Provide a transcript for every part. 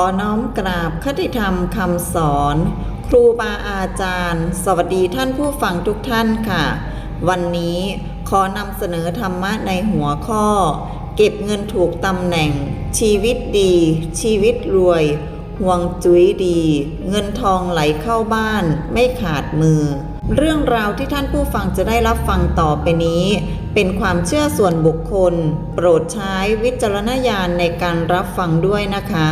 อน้อมกราบคติธรรมคำสอน ครูบาอาจารย์ สวัสดีท่านผู้ฟังทุกท่านค่ะ วันนี้ขอนำเสนอธรรมะในหัวข้อ เก็บเงินถูกตำแหน่ง ชีวิตดี ชีวิตรวย ห่วงจุ้ยดี เงินทองไหลเข้าบ้าน ไม่ขาดมือ เรื่องราวที่ท่านผู้ฟังจะได้รับฟังต่อไปนี้ เป็นความเชื่อส่วนบุคคล โปรดใช้วิจารณญาณในการรับฟังด้วยนะคะ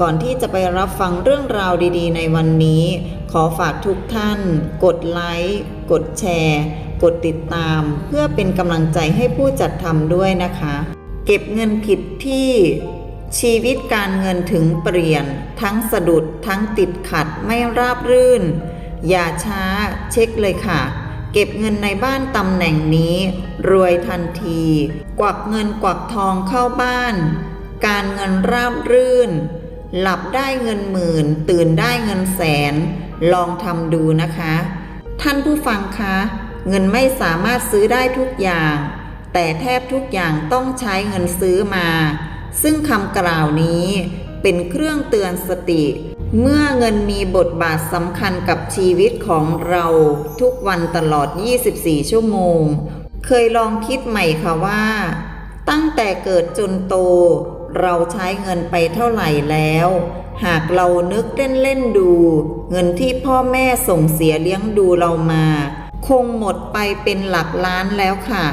ก่อนที่จะไปรับฟังเรื่องราวดีๆ ในวันนี้ ขอฝากทุกท่าน กดไลค์กดแชร์ กดติดตาม เพื่อเป็นกำลังใจให้ผู้จัดทำด้วยนะคะ เก็บเงินผิดที่ชีวิตการเงินถึงเปลี่ยน ทั้งสะดุดทั้งติดขัดไม่ราบรื่น อย่าช้าเช็คเลยค่ะ เก็บเงินในบ้านตำแหน่งนี้ รวยทันที กวักเงินกวักทองเข้าบ้าน การเงินราบรื่น หลับได้เงินหมื่น ตื่นได้เงินแสน ลองทำดูนะคะ ท่านผู้ฟังคะ เงินไม่สามารถซื้อได้ทุกอย่าง แต่แทบทุกอย่างต้องใช้เงินซื้อมา ซึ่งคำกล่าวนี้เป็นเครื่องเตือนสติ เมื่อเงินมีบทบาทสำคัญกับชีวิตของเราทุกวันตลอด 24 ชั่วโมง เคยลองคิดใหม่ค่ะว่า ตั้งแต่เกิดจนโต เราใช้เงินไปเท่าไหร่แล้ว หากเรานึกเล่นๆดู เงินที่พ่อแม่ส่งเสียเลี้ยงดูเรามา คงหมดไปเป็นหลักล้านแล้วค่ะ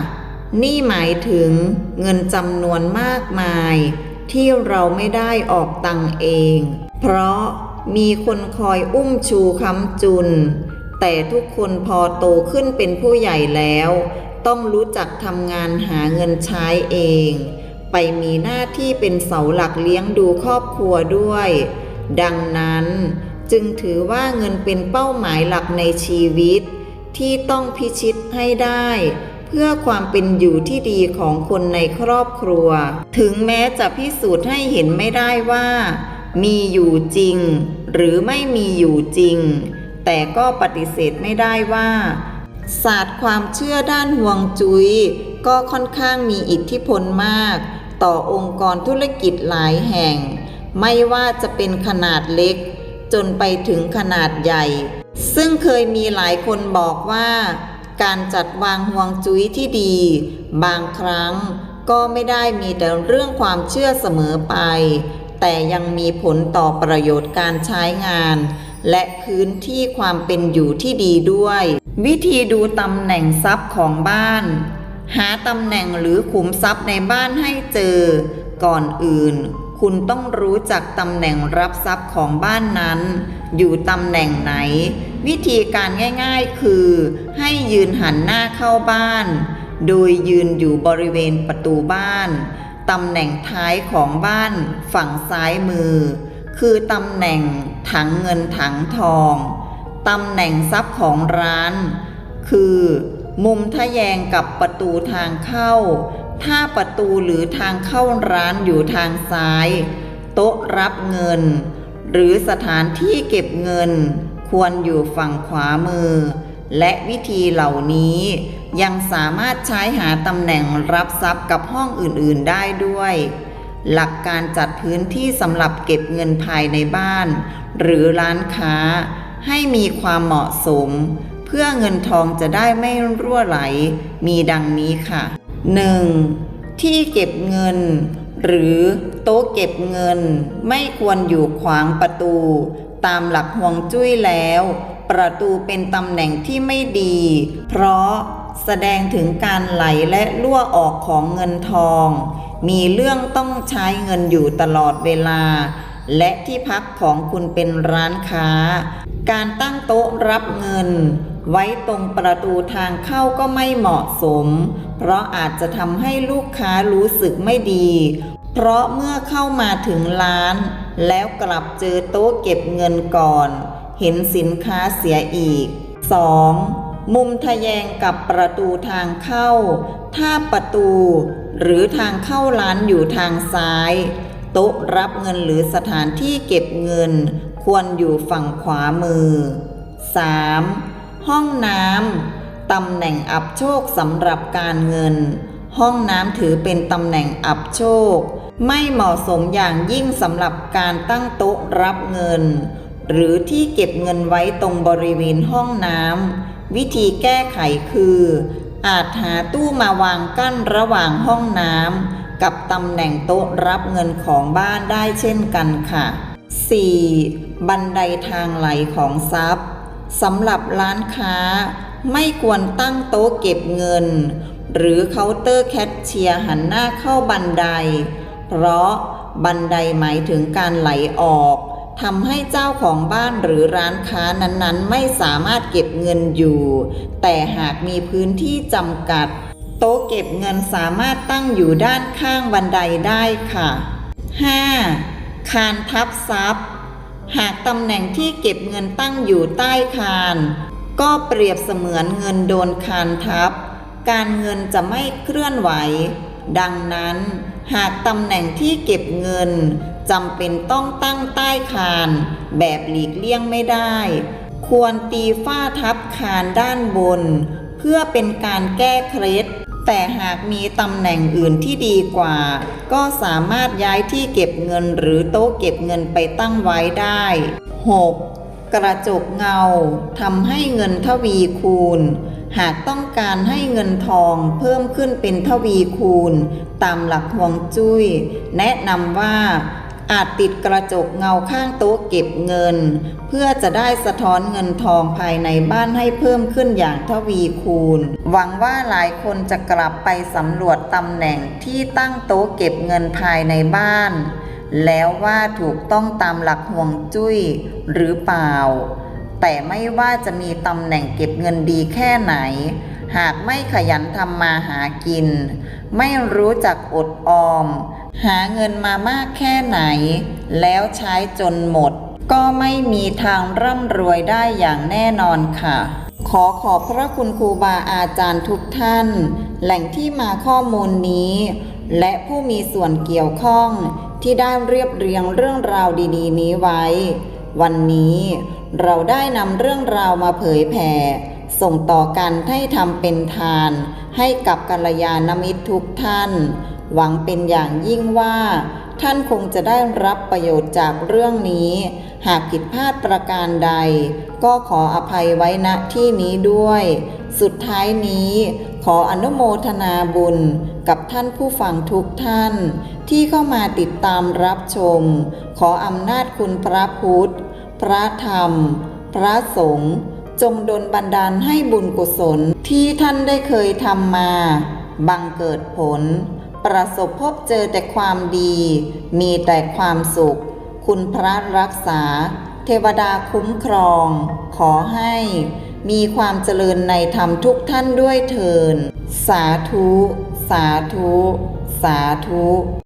นี่หมายถึงเงินจำนวนมากมาย ที่เราไม่ได้ออกตังเอง เพราะมีคนคอยอุ้มชูค้ำจุน แต่ทุกคนพอโตขึ้นเป็นผู้ใหญ่แล้ว ต้องรู้จักทำงานหาเงินใช้เอง ไปมีหน้าที่เป็นเสาหลักเลี้ยงดูครอบครัวด้วย ดังนั้นจึงถือว่าเงินเป็นเป้าหมายหลักในชีวิต ที่ต้องพิชิตให้ได้ เพื่อความเป็นอยู่ที่ดีของคนในครอบครัว ถึงแม้จะพิสูจน์ให้เห็นไม่ได้ว่า มีอยู่จริง หรือไม่มีอยู่จริง แต่ก็ปฏิเสธไม่ได้ว่า ศาสตร์ความเชื่อด้านห่วงจุย้ยก็ค่อนข้างมีอิทธิพลมาก ต่อองค์กรธุรกิจหลายแห่ง ไม่ว่าจะเป็นขนาดเล็ก จนไปถึงขนาดใหญ่ ซึ่งเคยมีหลายคนบอกว่า การจัดวางห่วงจุ้ยที่ดี บางครั้งก็ไม่ได้มีแต่เรื่องความเชื่อเสมอไป แต่ยังมีผลต่อประโยชน์การใช้งาน และพื้นที่ความเป็นอยู่ที่ดีด้วย วิธีดูตำแหน่งทรัพย์ของบ้าน หาตำแหน่งหรือขุมทรัพย์ในบ้านให้เจอ ก่อนอื่น คุณต้องรู้จักตำแหน่งรับทรัพย์ของบ้านนั้น อยู่ตำแหน่งไหน วิธีการง่ายๆคือ ให้ยืนหันหน้าเข้าบ้าน โดยยืนอยู่บริเวณประตูบ้าน ตำแหน่งท้ายของบ้านฝั่งซ้ายมือ คือตำแหน่งถังเงินถังทอง ตำแหน่งทรัพย์ของร้าน คือ มุมทะแยงกับประตูทางเข้า ถ้าประตูหรือทางเข้าร้านอยู่ทางซ้าย โต๊ะรับเงิน หรือสถานที่เก็บเงิน ควรอยู่ฝั่งขวามือ และวิธีเหล่านี้ยังสามารถใช้หาตำแหน่งรับทรัพย์กับห้องอื่นๆได้ด้วย หลักการจัดพื้นที่สำหรับเก็บเงินภายในบ้าน หรือร้านค้าให้มีความเหมาะสม พื่อเงินทองจะได้ไม่รั่วไหลมีดังนี้ค่ะ 1. ที่เก็บเงิน หรือโต๊ะเก็บเงิน ไม่ควรอยู่ขวางประตู ตามหลักห่วงจุ้ยแล้ว ประตูเป็นตำแหน่งที่ไม่ดี เพราะแสดงถึงการไหลและรั่วออกของเงินทอง มีเรื่องต้องใช้เงินอยู่ตลอดเวลา และที่พักของคุณเป็นร้านค้า การตั้งโต๊ะรับเงิน ไว้ตรงประตูทางเข้าก็ไม่เหมาะสม เพราะอาจจะทำให้ลูกค้ารู้สึกไม่ดี เพราะเมื่อเข้ามาถึงร้าน แล้วกลับเจอโต๊ะเก็บเงินก่อน เห็นสินค้าเสียอีก 2. มุมทะแยงกับประตูทางเข้า ถ้าประตู หรือทางเข้าร้านอยู่ทางซ้าย โต๊ะรับเงินหรือสถานที่เก็บเงิน ควรอยู่ฝั่งขวามือ 3. ห้องน้ำตำแหน่งอับโชคสำหรับการเงิน ห้องน้ำถือเป็นตำแหน่งอับโชค ไม่เหมาะสมอย่างยิ่งสำหรับการตั้งโต๊ะรับเงิน หรือที่เก็บเงินไว้ตรงบริเวณห้องน้ำวิธีแก้ไขคือ อาจหาตู้มาวางกั้นระหว่างห้องน้ำกับตำแหน่งโต๊ะรับเงินของบ้านได้เช่นกันค่ะ 4. บันไดทางไหลของทรัพย์ สำหรับร้านค้าไม่ควรตั้งโต๊ะเก็บเงิน หรือเคาน์เตอร์แคชเชียร์หันหน้าเข้าบันได เพราะบันไดหมายถึงการไหลออกทำให้เจ้าของบ้านหรือร้านค้านั้นๆ ไม่สามารถเก็บเงินอยู่ แต่หากมีพื้นที่จำกัด โต๊ะเก็บเงินสามารถตั้งอยู่ด้านข้างบันไดได้ค่ะ 5. คานทับซับ หากตำแหน่งที่เก็บเงินตั้งอยู่ใต้คาน ก็เปรียบเสมือนเงินโดนคานทับ การเงินจะไม่เคลื่อนไหว ดังนั้น หากตำแหน่งที่เก็บเงินจำเป็นต้องตั้งใต้คาน แบบหลีกเลี่ยงไม่ได้ ควรตีฝ้าทับคานด้านบน เพื่อเป็นการแก้เคล็ด แต่หากมีตำแหน่งอื่นที่ดีกว่า ก็สามารถย้ายที่เก็บเงินหรือโต๊ะเก็บเงินไปตั้งไว้ได้ 6. กระจกเงาทำให้เงินทวีคูณ หากต้องการให้เงินทองเพิ่มขึ้นเป็นทวีคูณ ตามหลักฮวงจุ้ย แนะนำว่า อาจติดกระจกเงาข้างโต๊ะเก็บเงิน เพื่อจะได้สะท้อนเงินทองภายในบ้านให้เพิ่มขึ้นอย่างทวีคูณ หวังว่าหลายคนจะกลับไปสำรวจตำแหน่งที่ตั้งโต๊ะเก็บเงินภายในบ้าน แล้วว่าถูกต้องตามหลักห่วงจุ้ยหรือเปล่า แต่ไม่ว่าจะมีตำแหน่งเก็บเงินดีแค่ไหน หากไม่ขยันทำมาหากิน ไม่รู้จักอดออม หาเงินมามากแค่ไหน แล้วใช้จนหมด ก็ไม่มีทางร่ำรวยได้อย่างแน่นอนค่ะ ขอขอบพระคุณครูบาอาจารย์ทุกท่าน แหล่งที่มาข้อมูลนี้ และผู้มีส่วนเกี่ยวข้องที่ได้เรียบเรียงเรื่องราวดีๆ นี้ไว้ วันนี้เราได้นำเรื่องราวมาเผยแผ่ ส่งต่อกันให้ทำเป็นทาน ให้กับกัลยาณมิตรทุกท่าน หวังเป็นอย่างยิ่งว่า ท่านคงจะได้รับประโยชน์จากเรื่องนี้ หากผิดพลาดประการใด ก็ขออภัยไว้ณที่นี้ด้วย สุดท้ายนี้ขออนุโมทนาบุญกับท่านผู้ฟังทุกท่าน ที่เข้ามาติดตามรับชม ขออำนาจคุณพระพุทธ พระธรรม พระสงฆ์จงดลบันดาลให้บุญกุศลที่ท่านได้เคยทำมา บังเกิดผล ประสบพบเจอแต่ความดี มีแต่ความสุข คุณพระรักษา เทวดาคุ้มครอง ขอให้ มีความเจริญในธรรมทุกท่านด้วยเถิน สาธุ สาธุ สาธุ